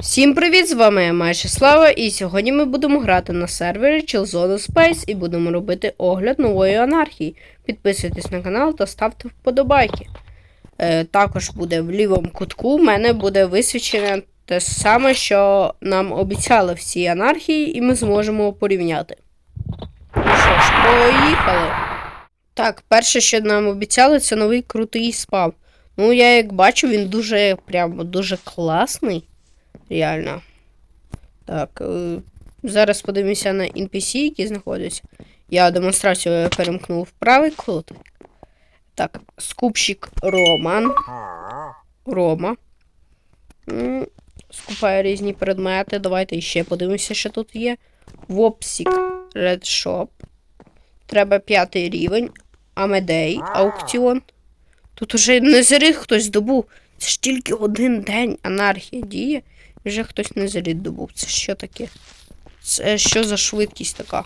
Всім привіт! З вами я Майша Слава, і сьогодні ми будемо грати на сервері Chillzone Space і будемо робити огляд нової анархії. Підписуйтесь на канал та ставте вподобайки. Е, також буде в лівому кутку. У мене буде висвічене те саме, що нам обіцяли в цій анархії, і ми зможемо порівняти. Ну що ж, поїхали. Так, перше, що нам обіцяли, це новий крутий спав. Ну, я як бачу, він дуже прямо дуже класний. Реально. Так. е, Зараз подивимося на NPC, які знаходяться. Я демонстрацію перемкнув в правий кут. Так, скупщик Роман. Рома. Скупає різні предмети. Давайте ще подивимося, що тут є. Вопсік Shop. Треба п'ятий рівень. Амедей, аукціон. Тут уже не заряд хтось добув. Це ж тільки один день анархія діє. Вже хтось не заряд добув. Це що таке? Це що за швидкість така?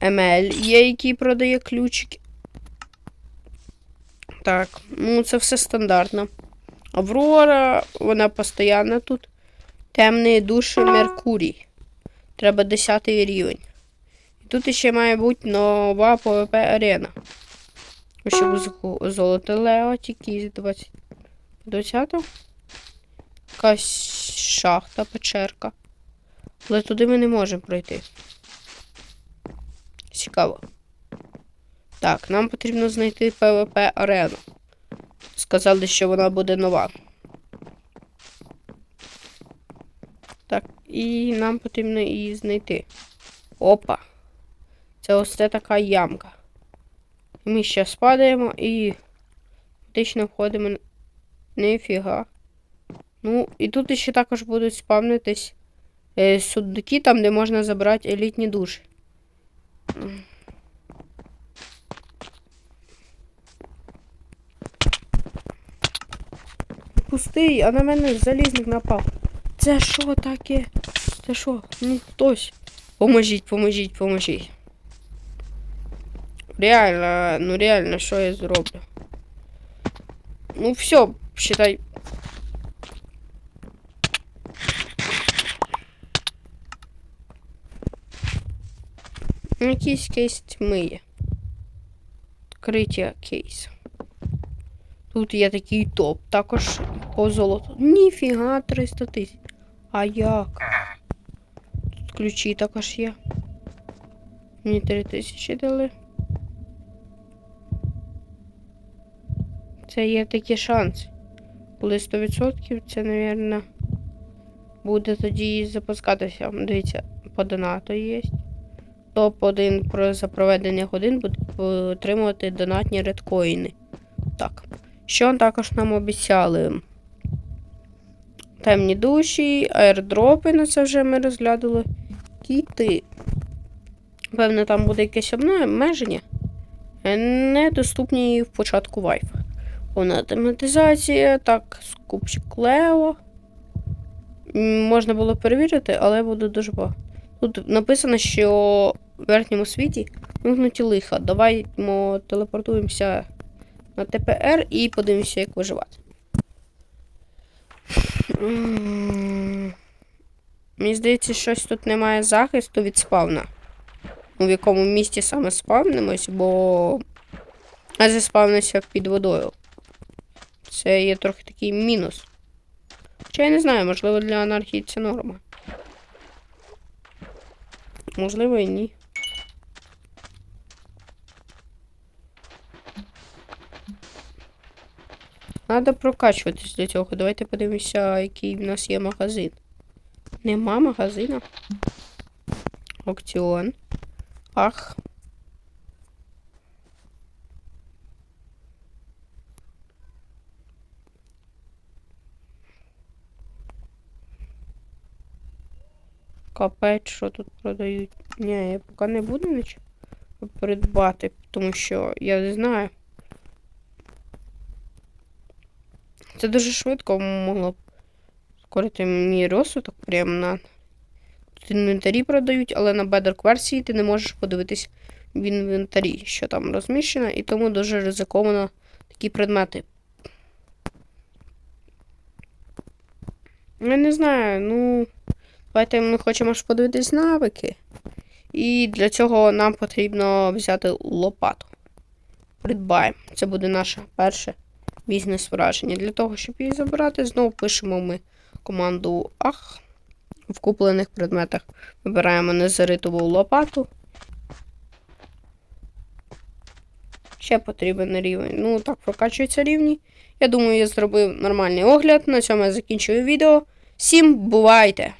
ML є, який продає ключики. Так, ну це все стандартно. Аврора, вона постійно тут. Темний душ Меркурій. Треба 10 рівень. І тут ще має бути нова PvP арена. Щоб золоте Лео, тільки 20. 20 Якась шахта, печерка. Але туди ми не можемо пройти. Цікаво. Так, нам потрібно знайти PvP арену. Сказали, що вона буде нова. Так, і нам потрібно її знайти. Опа. Це ось це така ямка. Ми ще спадаємо і фактично входимо. Нифіга. Ну, і тут ще також будуть спавнитись е, сундуки, там, де можна забрати елітні душі. Пустий, а на мене залізник напав. Це що таке? Це що? Ну, хтось. Поможіть, поможіть, поможіть. Реально, ну реально, що я зроблю? Ну все, считай. Якийсь кейс тьми є. Відкриття кейсу. Тут є такий топ. Також по золоту. Ніфіга 300 тисяч. А як? Тут ключі також є. Мені 3 тисячі дали. Це є такі шанси. Коли 100%, це, мабуть, буде тоді запускатися. Дивіться, по донату є. Топ-1 про за проведення годин буде отримувати донатні редкоїни. Так. Що також нам обіцяли? Темні душі, аердропи, на це вже ми розглядали. Кіти. Певно, там буде якесь обмеження. Е, Недоступні в початку Wi-Fi. Повна тематизація, так, скупчик Лео. Можна було перевірити, але буде дуже багато. Тут написано, що верхньому світі вимкнуті лиха. Давайте телепортуємося на ТПР і подивимося, як виживати. Мені здається, щось тут немає захисту від спавна. У якому місці саме спавнимось, бо я заспавнився під водою. Це є трохи такий мінус. Хоча я не знаю, можливо, для анархії це норма. Можливо, і ні. Надо прокачуватись для цього. Давайте подивимося, який в нас є магазин. Нема магазина. Аукціон. Ах. Капець, що тут продають. Ні, я поки не буду нічого придбати, тому що я не знаю. Це дуже швидко могло б скорити мій розвиток прямо на. Тут інвентарі продають, але на Bedrock версії ти не можеш подивитись в інвентарі, що там розміщено, і тому дуже ризиковано такі предмети Я не знаю, ну. Давайте ми хочемо ж подивитись навики. І для цього нам потрібно взяти лопату. Придбаємо. Це буде наше перше бізнес-враження. Для того, щоб її забрати, знову пишемо ми команду ах. В куплених предметах вибираємо незаритову лопату. Ще потрібен рівень. Ну, так прокачуються рівні. Я думаю, я зробив нормальний огляд. На цьому я закінчую відео. Всім бувайте!